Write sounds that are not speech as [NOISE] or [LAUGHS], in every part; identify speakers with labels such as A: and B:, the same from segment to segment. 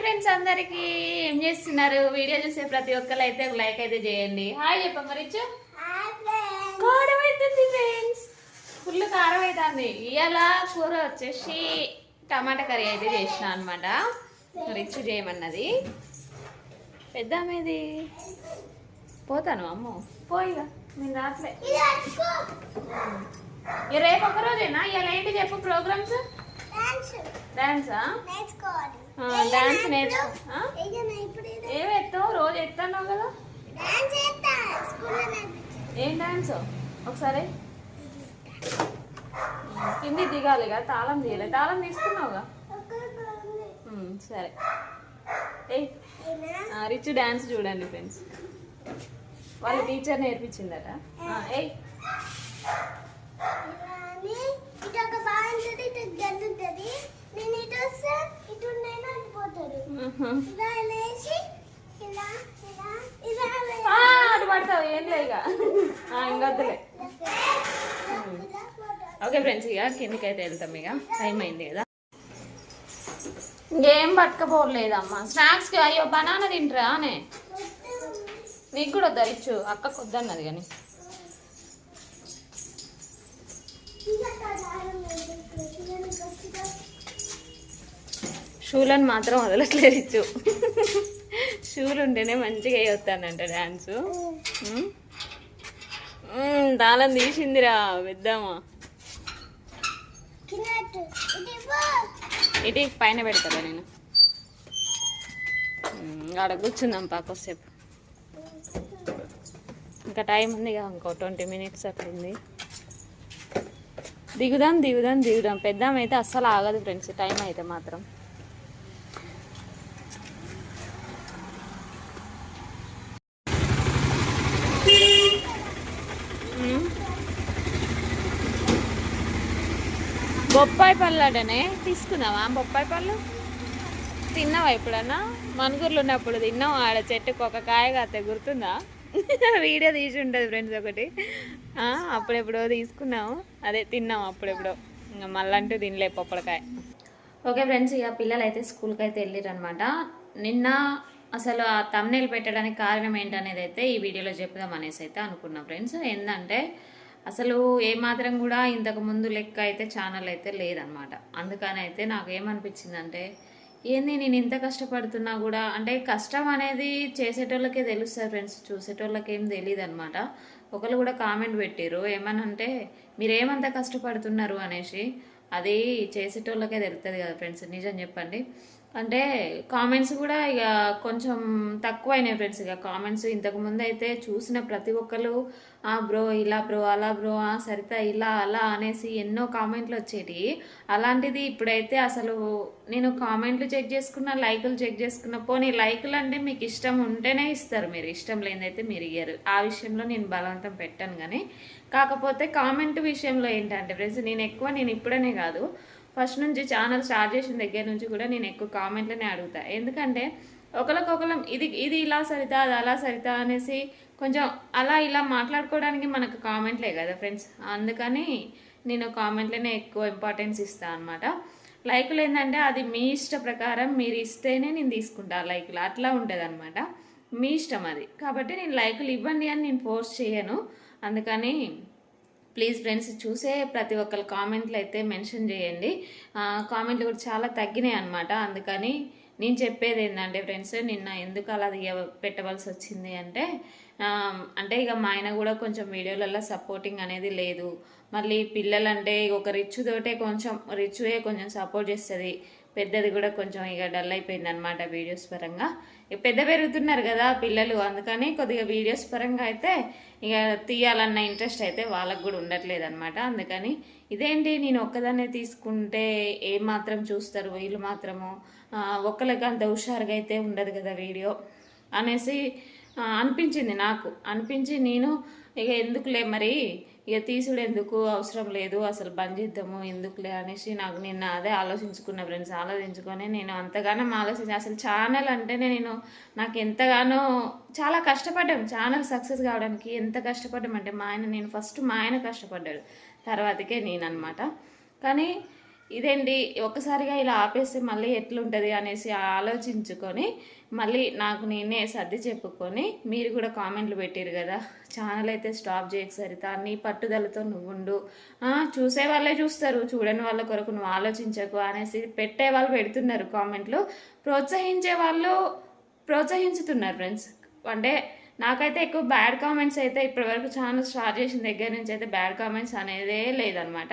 A: Friends అందరికి ఏం చేస్తున్నారు? వీడియో చూసే ప్రతి ఒక్కరు అయితే ఒక లైక్ అయితే చేయండి. హాయ్ చెప్ప మరి కారం అవుతుంది ఫ్రెండ్స్ ఫుల్ కారం అవుతుంది ఇవాళ కూర వచ్చేసి టమాటా కర్రీ అయితే చేసిన అనమాట రిచ్ చేయమన్నది. పెద్ద ఇది పోతాను అమ్మో. పోయిగా నేను రాట్లే. రేపు ఒక రోజేనా? ఇవాళ ఏంటి చెప్పు ప్రోగ్రామ్స్ డాన్సా డాన్స్ నేర్చు ఆ? ఏం ఎత్తావు? రోజు ఎత్తాను కదా? ఏం డాన్స్ ఒకసారి. కింది దిగాలి కదా తాళం తీయలే. తాళం తీసుకున్నావుగా? సరే. ఆ, రిచ్ డాన్స్ చూడండి ఫ్రెండ్స్ వాళ్ళ టీచర్ నేర్పించిందట. ఆ, ఏయ్
B: ఇటు ఒక బాగుంటుంది ఇటు గల్లు ఉంటుంది. నేను ఇటు వస్తే ఇటు నేను అటు పోతాడు.
A: ఉహు.
B: ఇలా లేచి ఇలా ఇలా ఇలా
A: ఆ, అటు పడతావు ఏం ఇంకొద్దులే
B: పోతాడు
A: ఓకే ఫ్రెండ్స్ ఇక కిందికి అయితే వెళ్తాం ఇక. టైం అయింది కదా. ఇంకేం పట్టుకపోలేదమ్మా స్నాక్స్కి అయ్యో బనానా తింటరా అనే? నీకు కూడా వద్దా ఇచ్చు. అక్కకు వద్దన్నది కానీ. షూలను మాత్రం వదలట్లేదు షూలు ఉంటేనే మంచిగా వస్తానంట డాన్స్. తాళం తీసిందిరా పెద్దామా ఇటు పైన పెడతారా నేను? ఆడ కూర్చుందాం పాకొసేపు ఇంకా టైం ఉంది కదా ఇంకో ట్వంటీ మినిట్స్ అట్లా ఉంది దిగుదాం దిగుదాం దిగుదాం. పెద్దాం అయితే అస్సలు ఆగదు ఫ్రెండ్స్ టైం అయితే మాత్రం. బొప్పాయి పళ్ళు అడనే తీసుకుందామా బొప్పాయి పళ్ళు? తిన్నావా ఎప్పుడన్నా? మనుగురులు ఉన్నప్పుడు తిన్నావు ఆడ చెట్టుకు ఒక కాయ కాతే గుర్తుందా? [LAUGHS] వీడియో తీసి ఉంటుంది ఫ్రెండ్స్ ఒకటి. అప్పుడెప్పుడో తీసుకున్నాము అదే తిన్నాము అప్పుడెప్పుడో. ఇంకా మళ్ళంటూ తినలే పొప్పడికాయ. ఓకే ఫ్రెండ్స్ ఇక పిల్లలు అయితే స్కూల్కి అయితే వెళ్ళారు అనమాట నిన్న అసలు ఆ తమ్నెల్ పెట్టడానికి కారణం ఏంటనేది అయితే ఈ వీడియోలో చెప్దాం అనేసి అయితే అనుకున్నాం ఫ్రెండ్స్. ఏంటంటే అసలు ఏమాత్రం కూడా ఇంతకు ముందు లెక్క అయితే ఛానల్ అయితే లేదనమాట అందుకని అయితే నాకు ఏమనిపించిందంటే ఏంది నేను ఇంత కష్టపడుతున్నా కూడా అంటే కష్టం అనేది చేసేటోళ్ళకే తెలుస్తుంది ఫ్రెండ్స్. చూసేటోళ్ళకి ఏం తెలియదు అనమాట ఒకరు కూడా కామెంట్ పెట్టారు ఏమనంటే మీరు ఏమంత కష్టపడుతున్నారు? అనేసి. అది చేసేటోళ్ళకే తెలుస్తుంది కదా ఫ్రెండ్స్ నిజం చెప్పండి. అంటే కామెంట్స్ కూడా ఇక కొంచెం తక్కువైనాయి ఫ్రెండ్స్ ఇక. కామెంట్స్ ఇంతకు ముందు అయితే చూసిన ప్రతి ఒక్కరు ఆ బ్రో ఇలా బ్రో అలా బ్రో ఆ సరిత ఇలా అలా అనేసి ఎన్నో కామెంట్లు వచ్చేటి. అలాంటిది ఇప్పుడైతే అసలు నేను కామెంట్లు చెక్ చేసుకున్న లైకులు చెక్ చేసుకున్న పోనీ లైకులు అంటే మీకు ఇష్టం ఉంటేనే ఇస్తారు మీరు. ఇష్టం లేనిదైతే మీరు ఇయ్యరు. ఆ విషయంలో నేను బలవంతం పెట్టాను కానీ. కాకపోతే కామెంట్ విషయంలో ఏంటంటే ఫ్రెండ్స్ నేను ఎక్కువ నేను ఇప్పుడనే కాదు. ఫస్ట్ నుంచి ఛానల్ స్టార్ట్ చేసిన దగ్గర నుంచి కూడా నేను ఎక్కువ కామెంట్లనే అడుగుతా. ఎందుకంటే ఒకరికొకరం ఇది ఇది ఇలా సరితా అది అలా సరితా అనేసి కొంచెం అలా ఇలా మాట్లాడుకోవడానికి మనకు కామెంట్లే కదా ఫ్రెండ్స్. అందుకని నేను కామెంట్లనే ఎక్కువ ఇంపార్టెన్స్ ఇస్తాను అనమాట లైకులు ఏంటంటే అది మీ ఇష్ట ప్రకారం మీరు ఇస్తేనే నేను తీసుకుంటా లైకులు. అట్లా ఉంటుంది అనమాట మీ ఇష్టం అది. కాబట్టి నేను లైకులు ఇవ్వండి అని నేను ఫోర్స్ చేయను. అందుకని ప్లీజ్ ఫ్రెండ్స్ చూసే ప్రతి ఒక్కరు కామెంట్లు అయితే మెన్షన్ చేయండి. కామెంట్లు కూడా చాలా తగ్గినాయి అనమాట అందుకని నేను చెప్పేది ఏంటంటే ఫ్రెండ్స్ నిన్న ఎందుకు అలా పెట్టవలసి వచ్చింది అంటే అంటే ఇక మా ఆయన కూడా కొంచెం వీడియోలలో సపోర్టింగ్ అనేది లేదు. మళ్ళీ పిల్లలంటే ఒక రిచ్ తోటే కొంచెం రిచ్వే కొంచెం సపోర్ట్ చేస్తుంది. పెద్దది కూడా కొంచెం ఇక డల్ అయిపోయింది అనమాట వీడియోస్ పరంగా. ఇక పెద్ద పెరుగుతున్నారు కదా పిల్లలు అందుకని కొద్దిగా వీడియోస్ పరంగా అయితే ఇక తీయాలన్న ఇంట్రెస్ట్ అయితే వాళ్ళకు కూడా ఉండట్లేదు అనమాట అందుకని ఇదేంటి నేను ఒక్కదాన్నే తీసుకుంటే ఏ మాత్రం చూస్తారు? వీళ్ళు మాత్రము ఆ, ఒక్కరికి అంత హుషారుగా అయితే ఉండదు కదా వీడియో అనేసి అనిపించింది నాకు. అనిపించి నేను ఇక ఎందుకులే మరి? ఇక తీసుడు ఎందుకు? అవసరం లేదు. అసలు బంద్ చేద్దాము. ఎందుకులే అనేసి నాకు నిన్న అదే ఆలోచించుకున్న ఫ్రెండ్స్. ఆలోచించుకొని నేను అంతగానో ఆలోచించి అసలు ఛానల్ అంటేనే నేను నాకు ఎంతగానో చాలా కష్టపడ్డాం ఛానల్ సక్సెస్ కావడానికి ఎంత కష్టపడ్డామంటే మా ఆయన నేను ఫస్ట్ మా ఆయన కష్టపడ్డాడు. తర్వాతకే నేను అనమాట కానీ ఇదేంటి? ఒక్కసారిగా ఇలా ఆపేస్తే మళ్ళీ ఎట్లుంటుంది అనేసి ఆలోచించుకొని మళ్ళీ నాకు నేనే సర్ది చెప్పుకొని మీరు కూడా కామెంట్లు పెట్టారు కదా. ఛానల్ అయితే స్టాప్ చేయక సరిత. నీ పట్టుదలతో నువ్వు ఉండు చూసే వాళ్ళే చూస్తారు. చూడని వాళ్ళ కొరకు నువ్వు ఆలోచించకు అనేసి పెట్టే వాళ్ళు పెడుతున్నారు కామెంట్లు. ప్రోత్సహించే వాళ్ళు ప్రోత్సహించుతున్నారు ఫ్రెండ్స్. అంటే నాకైతే ఎక్కువ బ్యాడ్ కామెంట్స్ అయితే ఇప్పటివరకు ఛానల్ స్టార్ట్ చేసిన దగ్గర నుంచి అయితే బ్యాడ్ కామెంట్స్ అనేదే లేదనమాట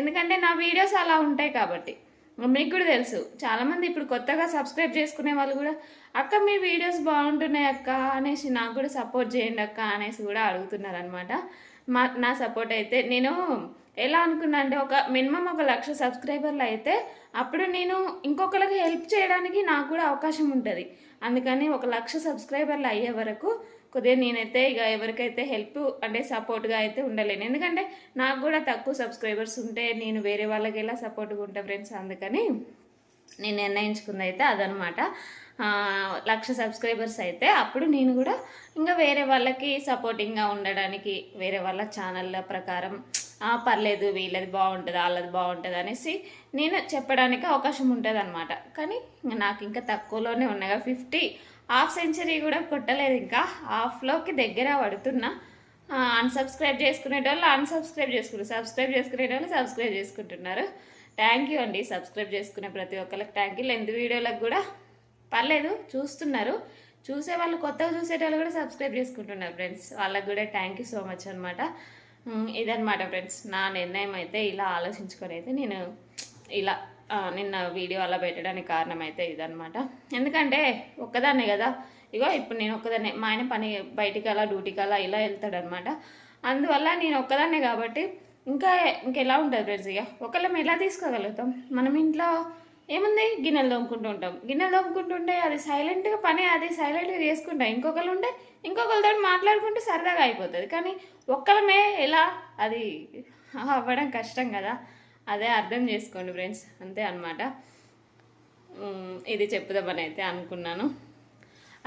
A: ఎందుకంటే నా వీడియోస్ అలా ఉంటాయి కాబట్టి. మీకు కూడా తెలుసు. చాలామంది ఇప్పుడు కొత్తగా సబ్స్క్రైబ్ చేసుకునే వాళ్ళు కూడా అక్క మీ వీడియోస్ బాగుంటున్నాయి అక్క అనేసి నాకు కూడా సపోర్ట్ చేయండి అక్క అనేసి కూడా అడుగుతున్నారు అనమాట మా నా సపోర్ట్ అయితే నేను ఎలా అనుకున్నా అంటే ఒక మినిమం ఒక లక్ష సబ్స్క్రైబర్లు అయితే అప్పుడు నేను ఇంకొకరికి హెల్ప్ చేయడానికి నాకు కూడా అవకాశం ఉంటుంది. అందుకని ఒక లక్ష సబ్స్క్రైబర్లు అయ్యే వరకు కొద్దిగా నేనైతే ఇక ఎవరికైతే హెల్ప్ అంటే సపోర్ట్గా అయితే ఉండలేను. ఎందుకంటే నాకు కూడా తక్కువ సబ్స్క్రైబర్స్ ఉంటే నేను వేరే వాళ్ళకి ఎలా సపోర్ట్గా ఉంటా ఫ్రెండ్స్ అందుకని నేను నిర్ణయించుకుంది అయితే అదనమాట. లక్ష సబ్స్క్రైబర్స్ అయితే అప్పుడు నేను కూడా ఇంకా వేరే వాళ్ళకి సపోర్టింగ్గా ఉండడానికి వేరే వాళ్ళ ఛానళ్ళ ప్రకారం పర్లేదు వీళ్ళది బాగుంటుంది వాళ్ళది బాగుంటుంది అనేసి నేను చెప్పడానికి అవకాశం ఉంటుంది అనమాట కానీ నాకు ఇంకా తక్కువలోనే ఉన్నాగా ఫిఫ్టీ హాఫ్ సెంచరీ కూడా కొట్టలేదు ఇంకా. హాఫ్లోకి దగ్గర పడుతున్నా అన్సబ్స్క్రైబ్ చేసుకునేటోళ్ళు అన్సబ్స్క్రైబ్ చేసుకుంటారు. సబ్స్క్రైబ్ చేసుకునేటోళ్ళు సబ్స్క్రైబ్ చేసుకుంటున్నారు. థ్యాంక్ యూ అండి. సబ్స్క్రైబ్ చేసుకునే ప్రతి ఒక్కరికి థ్యాంక్ యూ లెంత్ వీడియోలకు కూడా పర్లేదు చూస్తున్నారు. చూసే వాళ్ళు కొత్తగా చూసేటోళ్ళు కూడా సబ్స్క్రైబ్ చేసుకుంటున్నారు ఫ్రెండ్స్ వాళ్ళకి కూడా థ్యాంక్ యూ సో మచ్ అనమాట ఇదనమాట ఫ్రెండ్స్. నా నిర్ణయం అయితే ఇలా ఆలోచించుకొని అయితే నేను ఇలా నిన్న వీడియో అలా పెట్టడానికి కారణం అయితే ఇదనమాట ఎందుకంటే ఒక్కదాన్నే కదా. ఇగో ఇప్పుడు నేను ఒక్కదాన్నే. మా ఆయన పని బయటికి అలా డ్యూటీకి అలా ఇలా వెళ్తాడనమాట అందువల్ల నేను ఒక్కదాన్నే కాబట్టి ఇంకా ఇంకెలా ఉంటుంది ఫ్రెండ్స్ ఇక ఒకళ్ళం ఎలా తీసుకోగలుగుతాం? మనం ఇంట్లో ఏముంది? గిన్నెలు తోముకుంటూ ఉంటాం. గిన్నెలు తోముకుంటుంటే అది సైలెంట్గా పని అది సైలెంట్గా చేసుకుంటాం. ఇంకొకరు ఉంటే ఇంకొకరితో మాట్లాడుకుంటే సరదాగా అయిపోతుంది. కానీ ఒక్కలమే ఎలా అది అవ్వడం కష్టం కదా? అదే అర్థం చేసుకోండి ఫ్రెండ్స్. అంతే అనమాట ఇది చెప్పుదామని అయితే అనుకున్నాను.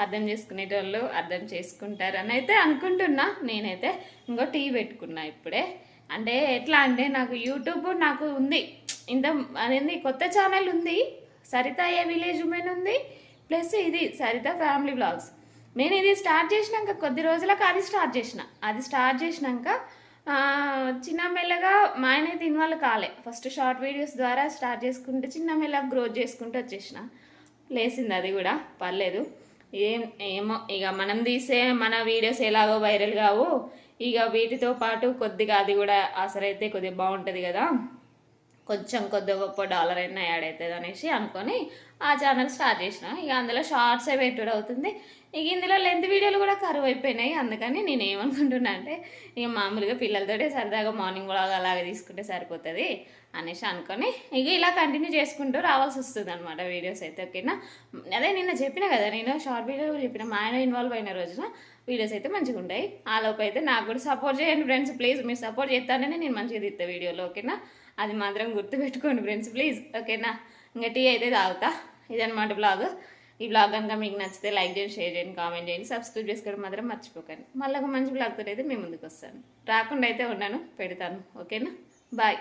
A: అర్థం చేసుకునేటోళ్ళు అర్థం చేసుకుంటారని అయితే అనుకుంటున్నా నేనైతే. ఇంకో టీ పెట్టుకున్నా ఇప్పుడే. అంటే ఎట్లా అంటే నాకు యూట్యూబ్ నాకు ఉంది. ఇంత అదేంది కొత్త ఛానల్ ఉంది. సరిత ఏ విలేజ్ ఉమెన్ ఉంది. ప్లస్ ఇది సరిత ఫ్యామిలీ బ్లాగ్స్ నేను ఇది స్టార్ట్ చేసినాక కొద్ది రోజులకు అది స్టార్ట్ చేసిన. అది స్టార్ట్ చేసినాక చిన్న మెల్లగా మా ఆయన అయితే ఇన్వాల్వ్ కాలే. ఫస్ట్ షార్ట్ వీడియోస్ ద్వారా స్టార్ట్ చేసుకుంటే చిన్న మెల్లగా గ్రోత్ చేసుకుంటూ వచ్చేసిన. లేసింది అది కూడా పర్లేదు. ఏం ఏమో ఇక మనం తీసే మన వీడియోస్ ఎలాగో వైరల్ కావు ఇక వీటితో పాటు కొద్దిగా అది కూడా అసలైతే కొద్దిగా బాగుంటుంది కదా. కొంచెం కొద్ది గొప్ప డాలర్ అయినా యాడ్ అవుతుంది అనేసి అనుకొని ఆ ఛానల్ స్టార్ట్ చేసిన. ఇక అందులో షార్ట్సే పెట్టుడు అవుతుంది. ఇక ఇందులో లెంత్ వీడియోలు కూడా కరువు అయిపోయినాయి. అందుకని నేను ఏమనుకుంటున్నా అంటే ఇక మామూలుగా పిల్లలతోటే సరదాగా మార్నింగ్ కూడా అలాగే తీసుకుంటే సరిపోతుంది అనేసి అనుకొని ఇక ఇలా కంటిన్యూ చేసుకుంటూ రావాల్సి వస్తుంది అనమాట వీడియోస్ అయితే ఓకేనా అదే నిన్న చెప్పిన కదా నేను షార్ట్ వీడియో చెప్పిన. మా ఆయన ఇన్వాల్వ్ అయిన రోజున వీడియోస్ అయితే మంచిగా ఉంటాయి ఆ అయితే నాకు కూడా సపోర్ట్ చేయండి ఫ్రెండ్స్ ప్లీజ్ మీరు సపోర్ట్ చేస్తానని నేను మంచిగా తీస్తా వీడియోలో ఓకేనా? అది మాత్రం గుర్తుపెట్టుకోండి ఫ్రెండ్స్ ప్లీజ్ ఓకేనా? ఇంకా టీ అయితే తాగుతా. ఇదనమాట బ్లాగ్ ఈ బ్లాగ్ కనుక మీకు నచ్చితే లైక్ చేయండి షేర్ చేయండి కామెంట్ చేయండి. సబ్స్క్రైబ్ చేసుకోవడం మాత్రం మర్చిపోకండి. మళ్ళీ ఒక మంచి బ్లాగ్తో అయితే మీ ముందుకు వస్తాను. రాకుండా అయితే ఉన్నాను పెడతాను ఓకేనా? బాయ్